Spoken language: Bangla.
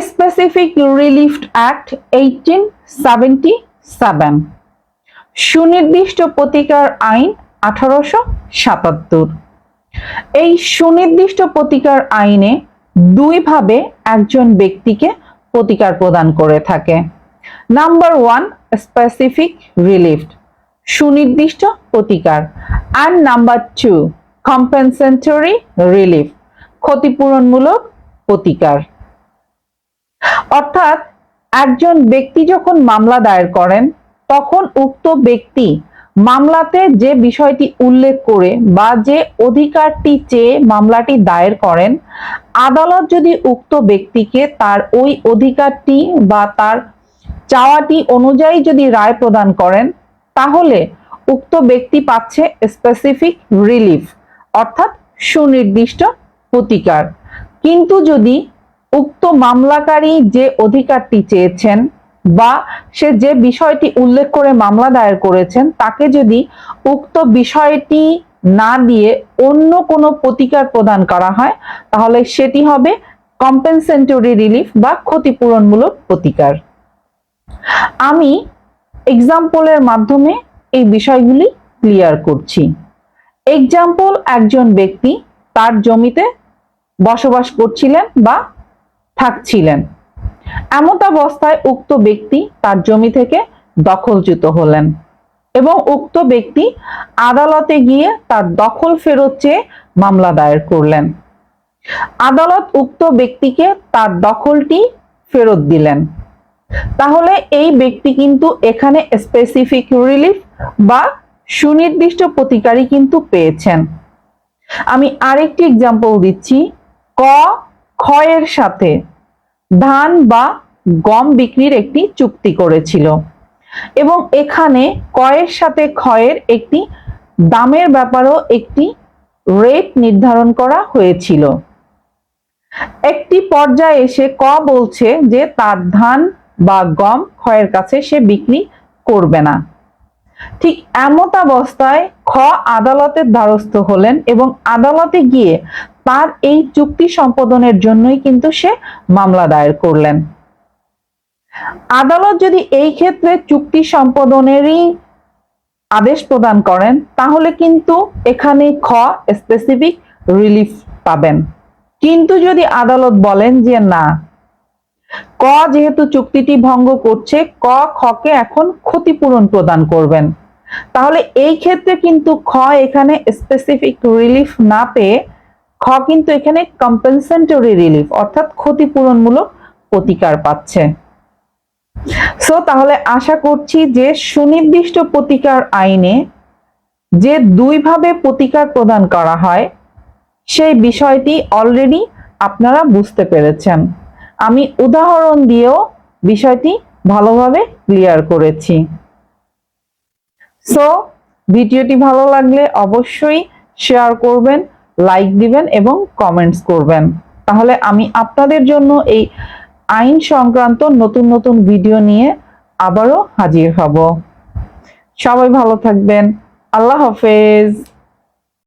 Specific relief act eighteen seventy seven সুনির্দিষ্ট প্রতিকার আইন আঠারোশো সাতাত্তর। এই সুনির্দিষ্ট প্রতিকার আইনে দুইভাবে একজন ব্যক্তিকে প্রতিকার প্রদান করে থাকে। নাম্বার ওয়ান স্পেসিফিক রিলিফ সুনির্দিষ্ট প্রতিকার। And number two compensatory relief ক্ষতিপূরণমূলক প্রতিকার। অর্থাৎ একজন ব্যক্তি যখন মামলা দায়ের করেন, তখন উক্ত ব্যক্তি মামলাতে যে বিষয়টি উল্লেখ করে বা যে অধিকারটি চেয়ে মামলাটি দায়ের করেন, আদালত যদি উক্ত ব্যক্তিকে তার ওই অধিকারটি বা তার চাওয়াটি অনুযায়ী যদি রায় প্রদান করেন, তাহলে উক্ত ব্যক্তি পাচ্ছে স্পেসিফিক রিলিফ অর্থাৎ সুনির্দিষ্ট প্রতিকার। কিন্তু যদি উক্ত মামলাকারী যে অধিকারটি চেয়েছেন বা সে যে বিষয়টি উল্লেখ করে মামলা দায়ের করেছেন, তাকে যদি উক্ত বিষয়টি না দিয়ে অন্য কোনো প্রতিকার প্রদান করা হয়, তাহলে সেটি হবে কম্পেনসেন্টরি রিলিফ বা ক্ষতিপূরণমূলক প্রতিকার। আমি এক্সাম্পলের মাধ্যমে এই বিষয়গুলি ক্লিয়ার করছি। এক্সাম্পল একজন ব্যক্তি তার জমিতে বসবাস করছিলেন বা থাকছিলেন। এমত অবস্থায় উক্ত ব্যক্তি তার জমি থেকে দখলচ্যুত হলেন এবং উক্ত ব্যক্তি আদালতে গিয়ে তার দখল ফেরত চেয়ে মামলা দায়ের করলেন। আদালত উক্ত ব্যক্তিকে তার দখলটি ফেরত দিলেন। তাহলে এই ব্যক্তি কিন্তু এখানে স্পেসিফিক রিলিফ বা সুনির্দিষ্ট প্রতিকারই কিন্তু পেয়েছেন। আমি আরেকটি এক্সাম্পল দিচ্ছি। ক ক্ষয়ের সাথে ধান বা গম বিক্রির একটি চুক্তি করেছিল। এবং এখানে কয়ের সাথে ক্ষয়ের একটি দামের ব্যাপারেও একটি রেট নির্ধারণ করা হয়েছিল। একটি পর্যায়ে এসে ক বলছে যে তার ধান বা গম ক্ষয়ের কাছে সে বিক্রি করবে না। ঠিক এমত অবস্থায় খ আদালতের দ্বারস্থ হলেন এবং আদালতে গিয়ে তার এই চুক্তি সম্পাদনের জন্যই কিন্তু সে মামলা দায়ের করলেন। আদালত যদি এই ক্ষেত্রে চুক্তি সম্পাদনেরই আদেশ প্রদান করেন, তাহলে কিন্তু এখানে খ স্পেসিফিক রিলিফ পাবেন। কিন্তু যদি আদালত বলেন যে না ক যেহেতু চুক্তিটি ভঙ্গ করছে, ক খকে এখন ক্ষতিপূরণ প্রদান করবেন। তাহলে এই ক্ষেত্রে কিন্তু খ এখানে স্পেসিফিক রিলিফ না পেয়ে খ কিন্তু এখানে কম্পেনসেন্টরি রিলিফ অর্থাৎ ক্ষতিপূরণমূলক প্রতিকার পাচ্ছে। সো তাহলে আশা করছি যে সুনির্দিষ্ট প্রতিকার আইনে যে দুইভাবে প্রতিকার প্রদান করা হয়, সেই বিষয়টি অলরেডি আপনারা বুঝতে পেরেছেন। আমি উদাহরণ দিয়েও বিষয়টি ভালোভাবে ক্লিয়ার করেছি। সো ভিডিওটি ভালো লাগলে অবশ্যই শেয়ার করবেন লাইক দিবেন এবং কমেন্টস করবেন। তাহলে আমি আপনাদের জন্য এই আইন সংক্রান্ত নতুন নতুন ভিডিও নিয়ে আবারও হাজির হব। সবাই ভালো থাকবেন। আল্লাহ হাফেজ।